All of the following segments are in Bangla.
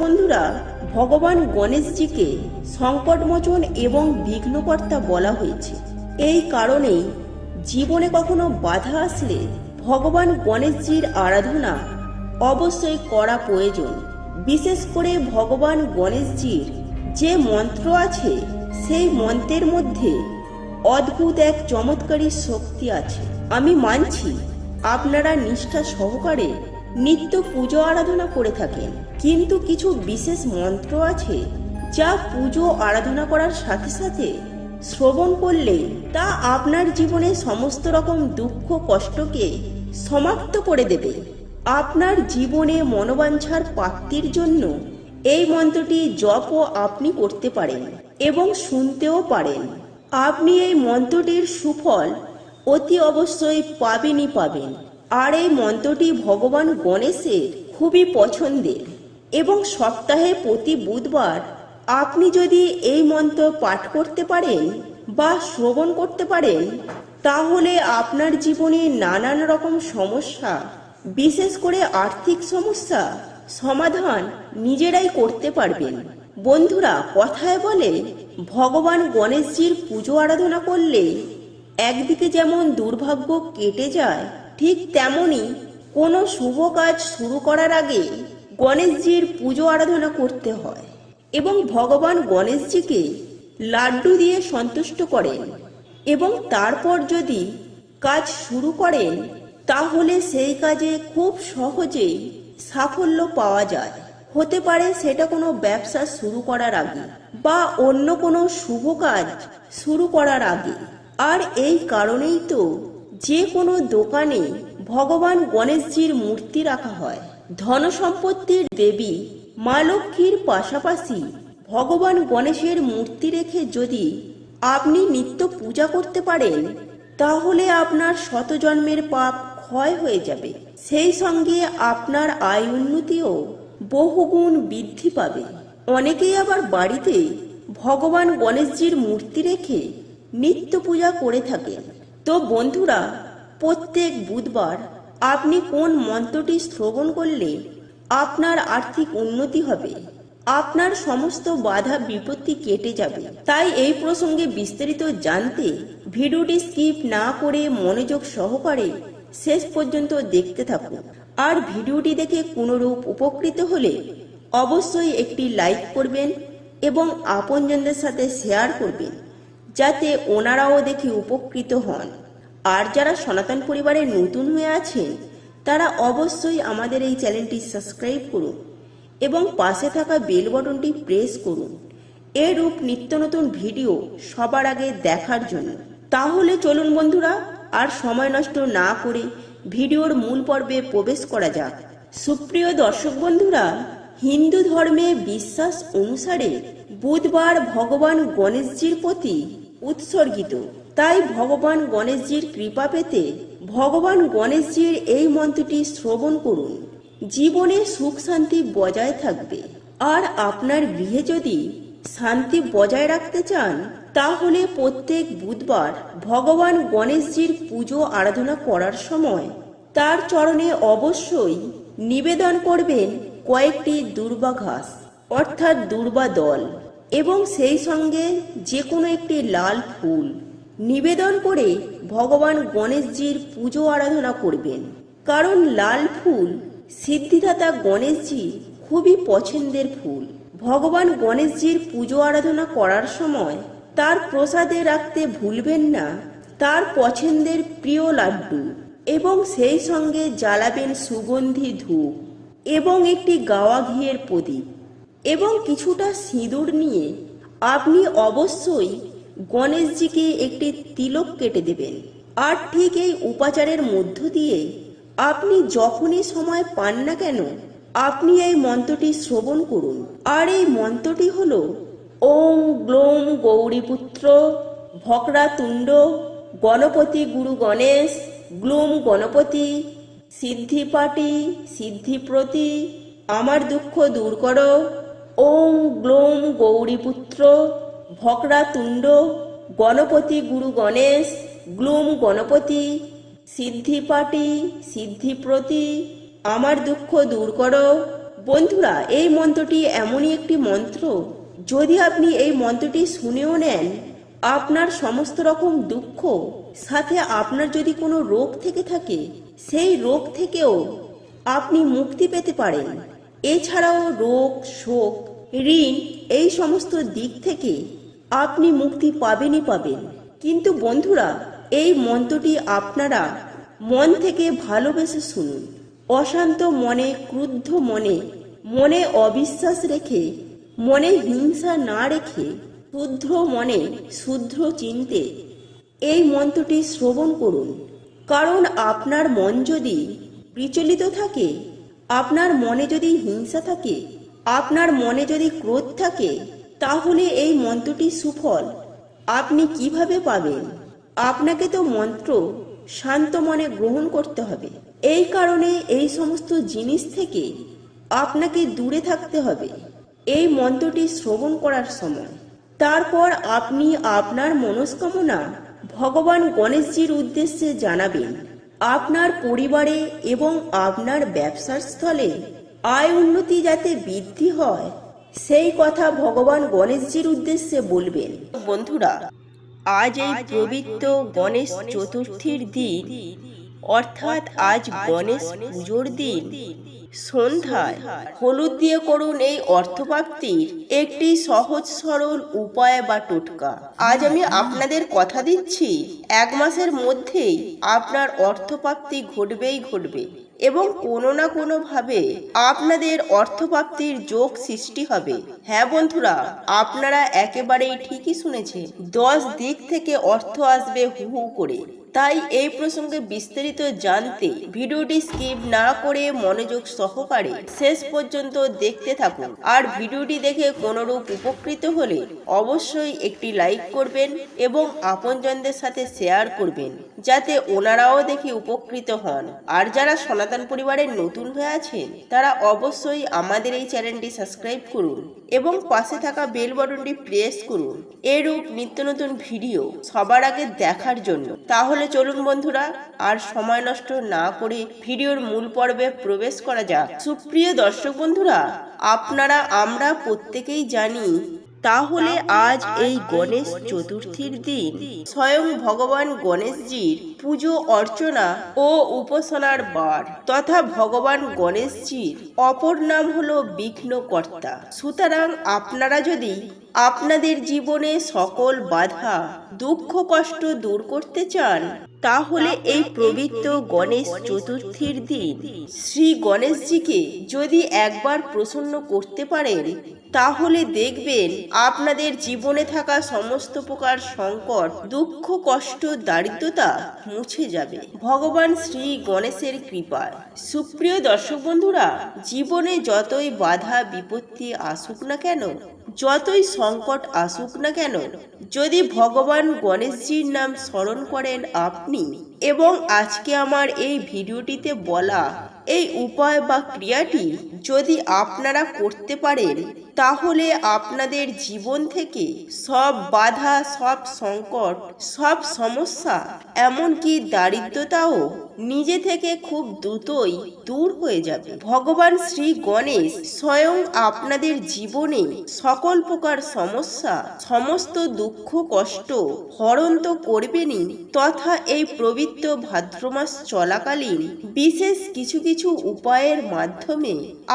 বন্ধুরা, ভগবান গণেশজিকে সংকটমোচন এবং বিঘ্নকর্তা বলা হয়েছে। এই কারণেই জীবনে কখনো বাধা আসলে ভগবান গণেশজির আরাধনা অবশ্যই করা প্রয়োজন। বিশেষ করে ভগবান গণেশজির যে মন্ত্র আছে, সেই মন্ত্রের মধ্যে অদ্ভুত এক চমৎকারী শক্তি আছে। আমি মানছি, আপনারা নিষ্ঠা সহকারে নিত্য পুজো আরাধনা করে থাকেন। কিন্তু কিছু বিশেষ মন্ত্র আছে যা পুজো আরাধনা করার সাথে সাথে শ্রবণ করলে তা আপনার জীবনে সমস্ত রকম দুঃখ, কষ্টকে সমাপ্ত করে দেবে। আপনার জীবনে মনোবাঞ্ছার প্রাপ্তির জন্য এই মন্ত্রটি জপও আপনি করতে পারেন এবং শুনতেও পারেন। আপনি এই মন্ত্রটির সুফল অতি অবশ্যই পাবেনই পাবেন। আর এই মন্ত্রটি ভগবান গণেশের খুবই পছন্দের এবং সপ্তাহে প্রতি বুধবার আপনি যদি এই মন্ত্র পাঠ করতে পারেন বা শ্রবণ করতে পারেন, তাহলে আপনার জীবনে নানান রকম সমস্যা, বিশেষ করে আর্থিক সমস্যা, সমাধান নিজেরাই করতে পারবেন। বন্ধুরা, কথায় বলে, ভগবান গণেশজির পুজো আরাধনা করলে একদিকে যেমন দুর্ভাগ্য কেটে যায় ঠিক তেমনই কোনো শুভ কাজ শুরু করার আগে গণেশজির পুজো আরাধনা করতে হয় এবং ভগবান গণেশজিকে লাড্ডু দিয়ে সন্তুষ্ট করেন এবং তারপর যদি কাজ শুরু করেন, তাহলে সেই কাজে খুব সহজেই সাফল্য পাওয়া যায়। হতে পারে সেটা কোনো ব্যবসা শুরু করার আগে বা অন্য কোনো শুভ কাজ শুরু করার আগে। আর এই কারণেই তো যে কোনো দোকানে ভগবান গণেশজির মূর্তি রাখা হয়। ধন সম্পত্তির দেবী মা লক্ষ্মীর পাশাপাশি ভগবান গণেশের মূর্তি রেখে যদি আপনি নিত্য পূজা করতে পারেন, তাহলে আপনার শত জন্মের পাপ ক্ষয় হয়ে যাবে। সেই সঙ্গে আপনার আয় উন্নতিও বহুগুণ বৃদ্ধি পাবে। অনেকেই আবার বাড়িতে ভগবান গণেশজির মূর্তি রেখে নিত্য পূজা করে থাকেন। তো বন্ধুরা, প্রত্যেক বুধবার আপনি কোন মন্ত্রটি শ্রবণ করলে আপনার আর্থিক উন্নতি হবে? আপনার সমস্ত বাধা বিপত্তি কেটে যাবে। তাই এই প্রসঙ্গে বিস্তারিত জানতে ভিডিওটি স্কিপ না করে মনোযোগ সহকারে শেষ পর্যন্ত দেখতে থাকুন। আর ভিডিওটি দেখে কোনোরূপ উপকৃত হলে অবশ্যই একটি লাইক করবেন এবং আপনজনদের সাথে শেয়ার করবেন। যাতে ওনারাও দেখে উপকৃত হন। আর যারা সনাতন পরিবারে নতুন হয়ে আছেন, তারা অবশ্যই আমাদের এই চ্যানেলটি সাবস্ক্রাইব করুন এবং পাশে থাকা বেল বটনটি প্রেস করুন। এরূপ নিত্য নতুন ভিডিও সবার আগে দেখার জন্য। তাহলে চলুন বন্ধুরা, আর সময় নষ্ট না করে ভিডিওর মূল পর্বে প্রবেশ করা যাক। সুপ্রিয় দর্শক বন্ধুরা, হিন্দু ধর্মে বিশ্বাস অনুসারে বুধবার ভগবান গণেশজির প্রতি উৎসর্গিত। তাই ভগবান গণেশজির কৃপা পেতে ভগবান গণেশজির এই মন্ত্রটি শ্রবণ করুন। জীবনে সুখ শান্তি বজায় থাকবে। আর আপনার গৃহে যদি শান্তি বজায় রাখতে চান, তাহলে প্রত্যেক বুধবার ভগবান গণেশজির পুজো আরাধনা করার সময় তার চরণে অবশ্যই নিবেদন করবেন কয়েকটি দুর্বা ঘাস অর্থাৎ দুর্বা দল এবং সেই সঙ্গে যে কোনো একটি লাল ফুল। নিবেদন করে ভগবান গণেশজির পুজো আরাধনা করবেন। কারণ লাল ফুল, সিদ্ধিদাতা গণেশজি খুবই পছন্দের ফুল। ভগবান গণেশজির পুজো আরাধনা করার সময় তার প্রসাদে রাখতে ভুলবেন না, তার পছন্দের প্রিয় লাড্ডু এবং সেই সঙ্গে জ্বালাবেন সুগন্ধি ধূপ এবং একটি গাওয়া ঘিয়ের প্রদীপ। এবং কিছুটা সিঁদুর নিয়ে আপনি অবশ্যই গণেশজিকে একটি তিলক কেটে দেবেন। আর ঠিক এই উপাচারের মধ্য দিয়ে আপনি যখনই সময় পান না কেন, আপনি এই মন্ত্রটি শ্রবণ করুন। আর এই মন্ত্রটি হল, ওম গ্লোম গৌরীপুত্র ভকরাতুণ্ড গণপতি গুরু গণেশ, গ্লোম গণপতি, সিদ্ধিপাটি, সিদ্ধিপ্রতি, আমার দুঃখ দূর করো ওম গ্লোম গৌরীপুত্র, ভকরাতুণ্ড, গণপতি গুরু গণেশ, গ্লুম গণপতি, সিদ্ধিপাটি, সিদ্ধিপ্রতি, আমার দুঃখ দূর করো। বন্ধুরা, এই মন্ত্রটি এমনই একটি মন্ত্র। যদি আপনি এই মন্ত্রটি শুনেও নেন, আপনার সমস্ত রকম দুঃখ, সাথে আপনার যদি কোনো রোগ থেকে থাকে, সেই রোগ থেকেও আপনি মুক্তি পেতে পারেন। এছাড়াও রোগ, শোক, ঋণ এই সমস্ত দিক থেকে আপনি মুক্তি পাবেনই পাবেন। কিন্তু বন্ধুরা, এই মন্ত্রটি আপনারা মন থেকে ভালোবেসে শুনুন। অশান্ত মনে, ক্রুদ্ধ মনে মনে অবিশ্বাস রেখে, মনে হিংসা না রেখে শুদ্ধ মনে, শুদ্ধ চিনতে এই মন্ত্রটি শ্রবণ করুন। কারণ আপনার মন যদি বিচলিত থাকে আপনার মনে যদি হিংসা থাকে, আপনার মনে যদি ক্রোধ থাকে, তাহলে এই মন্ত্রটি সুফল। আপনি কীভাবে পাবেন? আপনাকে তো মন্ত্র শান্ত মনে গ্রহণ করতে হবে। এই কারণে এই সমস্ত জিনিস থেকে আপনাকে দূরে থাকতে হবে। এই মন্ত্রটি শ্রবণ করার সময়। তারপর আপনি আপনার মনস্কামনা ভগবান গণেশজির উদ্দেশ্যে জানাবেন। আপনার পরিবারে এবং আপনার ব্যবসার স্থলে আয় উন্নতি যাতে বৃদ্ধি হয় সেই কথা ভগবান গণেশজির উদ্দেশ্যে বলবেন। বন্ধুরা আজ এই পবিত্র গণেশ চতুর্থীর দিন। অর্থাৎ আজ গণেশ পুজোর দিন। সন্ধ্যায় হলুদ দিয়ে করুন এই অর্থপ্রাপ্তির একটি সহজ সরল উপায় বা টোটকা। আজ আমি আপনাদের কথা দিচ্ছি, এক মাসের মধ্যেই আপনার অর্থপ্রাপ্তি ঘটবেই ঘটবে এবং কোনো না কোনোভাবে আপনাদের অর্থপ্রাপ্তির যোগ সৃষ্টি হবে। হ্যাঁ বন্ধুরা, আপনারা একেবারেই ঠিকই শুনেছেন, দশ দিক থেকে অর্থ আসবে হু হু করে। তাই এই প্রসঙ্গে বিস্তারিত জানতে ভিডিওটি স্কিপ না করে মনোযোগ সহকারে শেষ পর্যন্ত দেখতে থাকুন। আর ভিডিওটি দেখে কোনোরূপ উপকৃত হলে অবশ্যই একটি লাইক করবেন এবং আপনজনদের সাথে শেয়ার করবেন, যাতে ওনারাও দেখে উপকৃত হন। আর যারা সনাতন পরিবারের নতুন হয়ে আছেন, তারা অবশ্যই আমাদের এই চ্যানেলটি সাবস্ক্রাইব করুন এবং পাশে থাকা বেল বাটনটি প্রেস করুন। এরূপ নিত্য নতুন ভিডিও সবার আগে দেখার জন্য। তাহলে চলুন বন্ধুরা, আর সময় নষ্ট না করে ভিডিওর মূল পর্বে প্রবেশ করা যাক। সুপ্রিয় দর্শক বন্ধুরা, আপনারা, আমরা প্রত্যেকেই জানি তাহলে আজ এই গণেশ চতুর্থীর দিন। স্বয়ং ভগবান গণেশজির পুজো অর্চনা ও উপাসনার বার। তথা ভগবান গণেশজির অপর নাম হলো বিঘ্নকর্তা। সুতরাং আপনারা যদি আপনাদের জীবনে সকল বাধা দুঃখ কষ্ট দূর করতে চান তাহলে এই পবিত্র গণেশ চতুর্থীর দিন। শ্রী গণেশজিকে যদি একবার প্রসন্ন করতে পারেন তাহলে দেখবেন আপনাদের জীবনে থাকা সমস্ত প্রকার সংকট, দুঃখ, কষ্ট, দারিদ্রতা মুছে যাবে। ভগবান শ্রী গণেশের কৃপায়। সুপ্রিয় দর্শক বন্ধুরা, জীবনে যতই বাধা, বিপত্তি আসুক না কেন, যতই সংকট আসুক না কেন, যদি ভগবান গণেশজির নাম স্মরণ করেন আপনি। এবং আজকে আমার এই ভিডিওটিতে বলা এই উপায় বা ক্রিয়াটি যদি আপনারা করতে পারেন, তাহলে আপনাদের জীবন থেকে সব বাধা, সব সংকট, সব সমস্যা, এমনকি দারিদ্রতাও নিজে থেকে খুব দ্রুতই দূর হয়ে যাবে। ভগবান শ্রী গণেশ স্বয়ং আপনাদের জীবনে সকল প্রকার সমস্যা, সমস্ত দুঃখ, কষ্ট হরণ তো করবেনই তথা এই পবিত্র ভাদ্র মাস চলাকালীন বিশেষ কিছু কিছু উপায়ের মাধ্যমে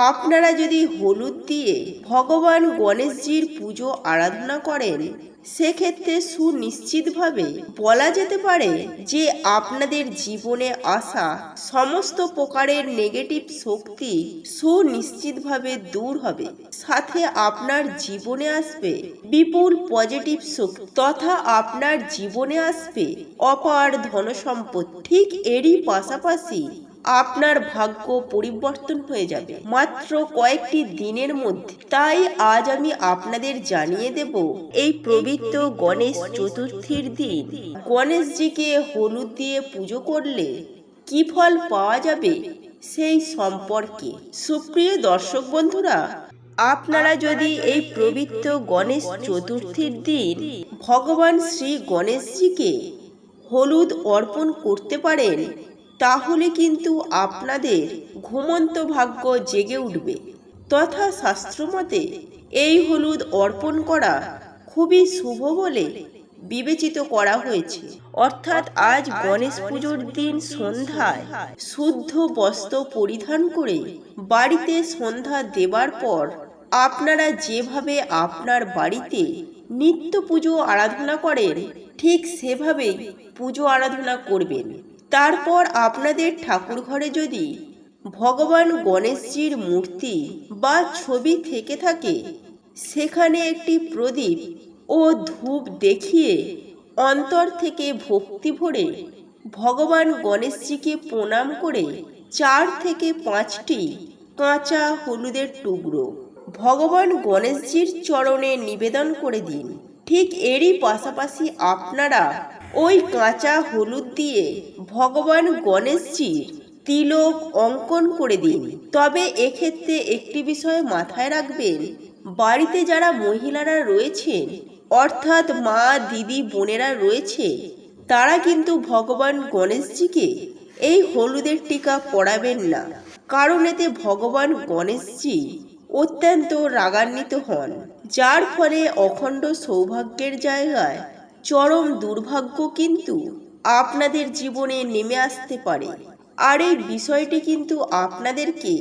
আপনারা যদি হলুদ দিয়ে ভগবান গণেশজির পুজো আরাধনা করেন সেক্ষেত্রে সুনিশ্চিতভাবে বলা যেতে পারে যে আপনাদের জীবনে আসা সমস্ত প্রকারের নেগেটিভ শক্তি সুনিশ্চিতভাবে দূর হবে। সাথে আপনার জীবনে আসবে বিপুল পজিটিভ শক্তি তথা আপনার জীবনে আসবে অপার ধনসম্পদ। ঠিক এরই পাশাপাশি আপনার ভাগ্য পরিবর্তন হয়ে যাবে। মাত্র কয়েকটি দিনের মধ্যে। তাই আজ আমি আপনাদের জানিয়ে দেব এই পবিত্র গণেশ চতুর্থীর দিন। গণেশজিকে হলুদ দিয়ে পুজো করলে কি ফল পাওয়া যাবে সেই সম্পর্কে। সুপ্রিয় দর্শক বন্ধুরা, আপনারা যদি এই পবিত্র গণেশ চতুর্থীর দিন ভগবান শ্রী গণেশজিকে হলুদ অর্পণ করতে পারেন তাহলে কিন্তু আপনাদের ঘুমন্ত ভাগ্য জেগে উঠবে। তথা শাস্ত্রমতে এই হলুদ অর্পণ করা খুবই শুভ বলে বিবেচিত করা হয়েছে। অর্থাৎ আজ গণেশ পুজোর দিন সন্ধ্যায় শুদ্ধ বস্ত্র পরিধান করে বাড়িতে সন্ধ্যা দেবার পর আপনারা যেভাবে আপনার বাড়িতে নিত্য পুজো আরাধনা করেন, ঠিক সেভাবেই পুজো আরাধনা করবেন। তারপর আপনাদের ঠাকুর ঘরে যদি ভগবান গণেশজির মূর্তি বা ছবি থেকে থাকে, সেখানে একটি প্রদীপ ও ধূপ দেখিয়ে অন্তর থেকে ভক্তি ভরে ভগবান গণেশজিকে প্রণাম করে চার থেকে পাঁচটি কাঁচা হলুদের টুকরো ভগবান গণেশজির চরণে নিবেদন করে দিন। ঠিক এরই পাশাপাশি আপনারা ওই কাঁচা হলুদ দিয়ে ভগবান গণেশজির তিলক অঙ্কন করে দিন। তবে এক্ষেত্রে একটি বিষয় মাথায় রাখবেন, বাড়িতে যারা মহিলারা রয়েছেন, অর্থাৎ মা, দিদি, বোনেরা রয়েছে, তারা কিন্তু ভগবান গণেশজিকে এই হলুদের টিকা পড়াবেন না। কারণ এতে ভগবান গণেশজি অত্যন্ত রাগান্বিত হন, যার ফলে অখণ্ড সৌভাগ্যের জায়গায় চরম দুর্ভাগ্য কিন্তু আপনাদের জীবনে নেমে আসতে পারে। আর এই বিষয়টি কিন্তু আপনাদেরকে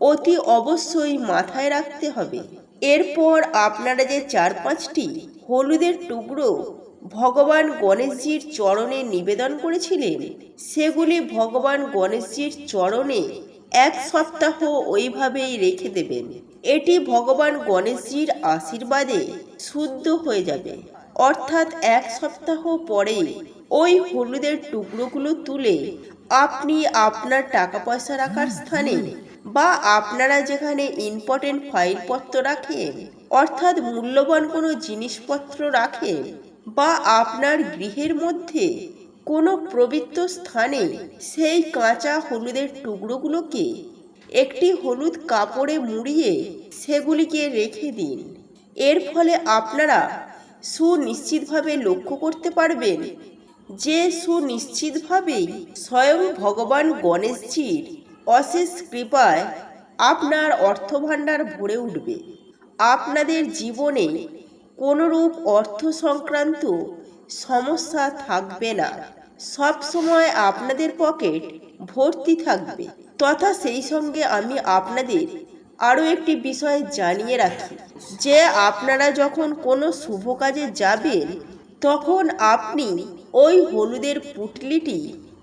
অতি অবশ্যই মাথায় রাখতে হবে। এরপর আপনারা যে চার পাঁচটি হলুদের টুকরো ভগবান গণেশজির চরণে নিবেদন করেছিলেন, সেগুলি ভগবান গণেশজির চরণে এক সপ্তাহ ওইভাবেই রেখে দেবেন। এটি ভগবান গণেশজির আশীর্বাদে শুদ্ধ হয়ে যাবে। অর্থাৎ এক সপ্তাহ পরে ওই হলুদের টুকরোগুলো তুলে আপনি আপনার টাকা পয়সা রাখার স্থানে বা আপনারা যেখানে ইম্পর্টেন্ট ফাইলপত্র রাখেন, অর্থাৎ মূল্যবান কোনো জিনিসপত্র রাখেন বা আপনার গৃহের মধ্যে কোনো পবিত্র স্থানে সেই কাঁচা হলুদের টুকরোগুলোকে একটি হলুদ কাপড়ে মুড়িয়ে সেগুলিকে রেখে দিন। এর ফলে আপনারা সুনিশ্চিতভাবে লক্ষ্য করতে পারবেন যে সুনিশ্চিতভাবেই স্বয়ং ভগবান গণেশজির অশেষ কৃপায় আপনার অর্থভাণ্ডার ভরে উঠবে। আপনাদের জীবনে কোনোরূপ অর্থ সংক্রান্ত সমস্যা থাকবে না। সব সময় আপনাদের পকেট ভর্তি থাকবে। তথা সেই সঙ্গে আমি আপনাদের আরও একটি বিষয় জানিয়ে রাখি, যে আপনারা যখন কোনো শুভ কাজে যাবেন, তখন আপনি ওই হলুদের পুটলিটি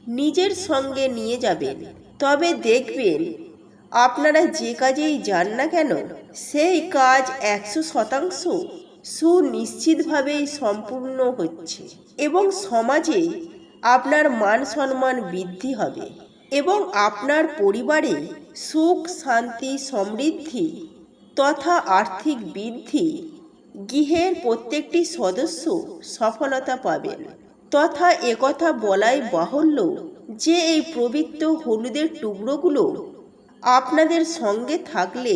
নিজের সঙ্গে নিয়ে যাবেন। তবে দেখবেন, আপনারা যে কাজেই যান না কেন, সেই কাজ একশো শতাংশ সুনিশ্চিতভাবেই সম্পূর্ণ হচ্ছে এবং সমাজে আপনার মান সম্মান বৃদ্ধি হবে এবং আপনার পরিবারে সুখ, শান্তি, সমৃদ্ধি তথা আর্থিক বৃদ্ধি গৃহের প্রত্যেকটি সদস্য সফলতা পাবেন। তথা একথা বলাই বাহুল্য যে এই পবিত্র হলুদের টুকরোগুলো আপনাদের সঙ্গে থাকলে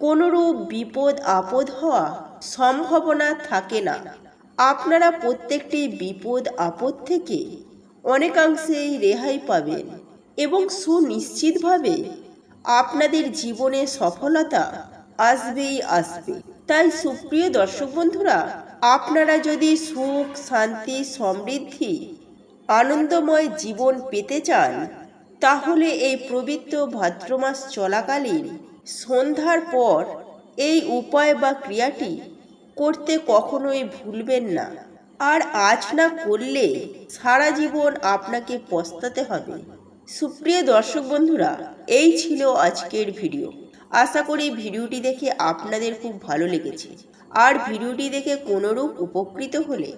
কোনোরূপ বিপদ, আপদ হওয়া সম্ভাবনা থাকে না। আপনারা প্রত্যেকটি বিপদ, আপদ থেকে অনেকাংশেই রেহাই পাবেন এবং সুনিশ্চিতভাবে আপনাদের জীবনে সফলতা আসবেই আসবে। তাই সুপ্রিয় দর্শক বন্ধুরা, আপনারা যদি সুখ, শান্তি, সমৃদ্ধি, আনন্দময় জীবন পেতে চান, তাহলে এই পবিত্র ভাদ্রমাস চলাকালীন সন্ধ্যার পর এই উপায় বা ক্রিয়াটি করতে কখনোই ভুলবেন না। আর আজ না করলে সারা জীবন আপনাকে পস্তাতে হবে। সুপ্রিয় দর্শক বন্ধুরা, এই ছিল আজকের ভিডিও। আশা করি ভিডিওটি দেখে আপনাদের খুব ভালো লেগেছে। আর ভিডিওটি দেখে কোনোরূপ উপকৃত হলে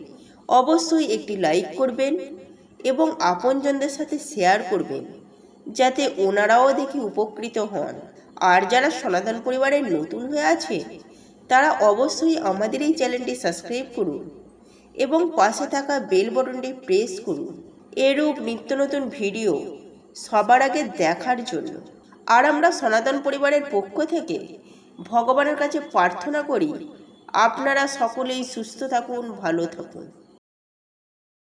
অবশ্যই একটি লাইক করবেন এবং আপনজনদের সাথে শেয়ার করবেন, যাতে ওনারাও দেখে উপকৃত হন। আর যারা সনাতন পরিবারের নতুন হয়ে আছে, তারা অবশ্যই আমাদের এই চ্যানেলটি সাবস্ক্রাইব করুন এবং পাশে থাকা বেল বটনটি প্রেস করুন। এরূপ নিত্য নতুন ভিডিও সবার আগে দেখার জন্য। আর আমরা সনাতন পরিবারের পক্ষ থেকে ভগবানের কাছে প্রার্থনা করি, আপনারা সকলেই সুস্থ থাকুন, ভালো থাকুন।